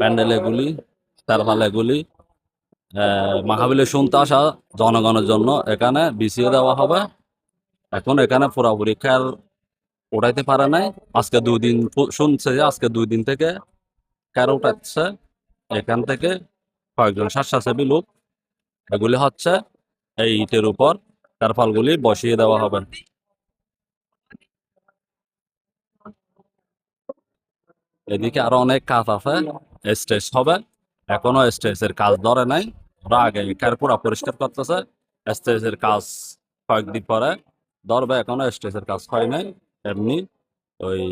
প্যান্ডেল এগুলি তারপাল এগুলি মাহাবিলে শুনতে আসা জনগণের জন্য এখানে বিছিয়ে দেওয়া হবে। এখন এখানে পুরা পরীক্ষার উঠাইতে পারে নাই। আজকে দুই দিন শুনছে যে আজকে দুই দিন থেকে কারও উঠাচ্ছে, এখান থেকে কয়েকজন স্বেচ্ছাসেবী লোক এগুলি হচ্ছে এই ইটের উপর তারপালগুলি বসিয়ে দেওয়া হবে। এদিকে আরও অনেক কাজ আছে। স্টেজ হবে। এখনও স্টেজের কাজ ধরে নাই। ওরা আগে পুরা পরিষ্কার করতেছে। স্টেজের কাজ কয়েকদিন পরে ধরবে। এখনও স্টেজের কাজ হয় নাই। এমনি ওই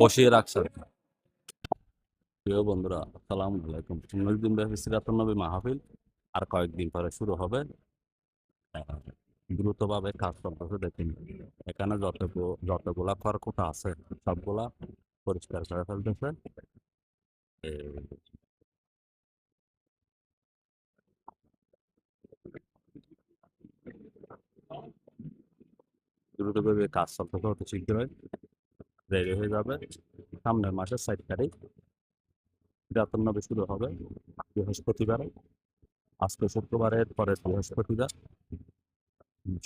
বসিয়ে রাখছে প্রিয় বন্ধুরা, আসসালামু আলাইকুম। উনিশ দিন ব্যাপী সিরাতুল নবী মাহফিল। আর কয়েকদিন পরে শুরু হবে। দ্রুতভাবে কাজ চলতেছে, দেখুন। এখানে যতগুলো যতগুলা খড়কুটা আছে, সবগুলা পরিষ্কার করে ফেলতেছে এই দ্রুতভাবে কাজ চলতেছে অতি শীঘ্রই রেডি হয়ে যাবে সামনের মাসের সাইড তারিখ সিরাতুল নবী শুরু হবে বৃহস্পতিবারে আজকে শুক্রবারের পরে বৃহস্পতিবার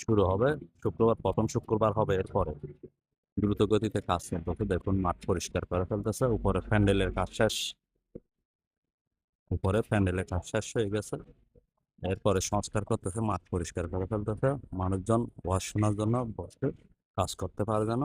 শুরু হবে শুক্রবার প্রথম শুক্রবার হবে এরপরে দ্রুত গতিতে কাজ চলতেছে দেখুন, মাঠ পরিষ্কার করে ফেলতেছে। উপরে প্যান্ডেলের কাজ শেষ। উপরে প্যান্ডেলের কাজ শেষ হয়ে গেছে। এরপরে সংস্কার করতেছে, মাঠ পরিষ্কার করে ফেলতেছে। মানুষজন ওয়াশ শোনার জন্য বসে কাজ করতে পারে যেন